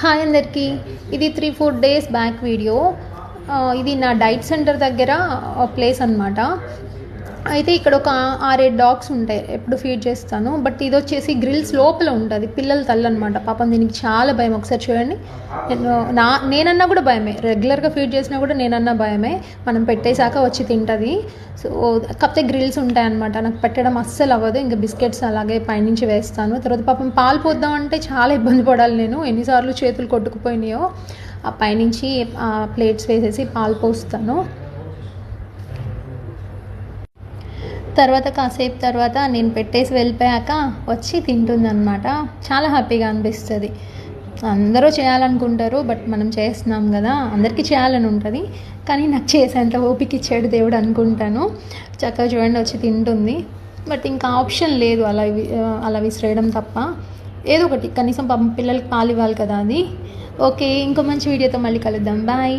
Hi అందరికీ. ఇది three four days back video ఇది నా డైట్ సెంటర్ దగ్గర ప్లేస్ అనమాట అయితే ఇక్కడ ఒక ఆరేడు డాగ్స్ ఉంటాయి ఎప్పుడు ఫీడ్ చేస్తాను. బట్ ఇది వచ్చేసి గ్రిల్స్ లోపల ఉంటుంది పిల్లల తల్లి అనమాట పాపం దీనికి చాలా భయం. ఒకసారి చూడండి. నేను నా నేనన్నా కూడా భయమే. రెగ్యులర్గా ఫీడ్ చేసినా కూడా నేనన్నా భయమే. మనం పెట్టేశాక వచ్చి తింటుంది. సో కాకపోతే గ్రిల్స్ ఉంటాయన్నమాట. నాకు పెట్టడం అస్సలు అవ్వదు. ఇంకా బిస్కెట్స్ అలాగే పైనుంచి వేస్తాను. తర్వాత పాపం పాలు పోద్దామంటే చాలా ఇబ్బంది పడాలి నేను. ఎన్నిసార్లు చేతులు కొట్టుకుపోయినాయో ఆ పైనుంచి ఆ ప్లేట్స్ వేసేసి పాలు పోస్తాను. తర్వాత కాసేపు తర్వాత నేను పెట్టేసి వెళ్ళిపోయాక వచ్చి తింటుందన్నమాట. చాలా హ్యాపీగా అనిపిస్తుంది. అందరూ చేయాలనుకుంటారు బట్ మనం చేస్తున్నాం కదా అందరికీ చేయాలని ఉంటుంది. కానీ నాకు చేసేంత ఓపిక ఇచ్చాడు దేవుడు అనుకుంటాను. చక్కగా చూడండి వచ్చి తింటుంది. బట్ ఇంకా ఆప్షన్ లేదు అలా అలా విసిరేయడం తప్ప. ఏదో ఒకటి కనీసం పిల్లలకి పాలు ఇవ్వాలి కదా అది. ఓకే ఇంకో మంచి వీడియోతో మళ్ళీ కలుద్దాం. బాయ్.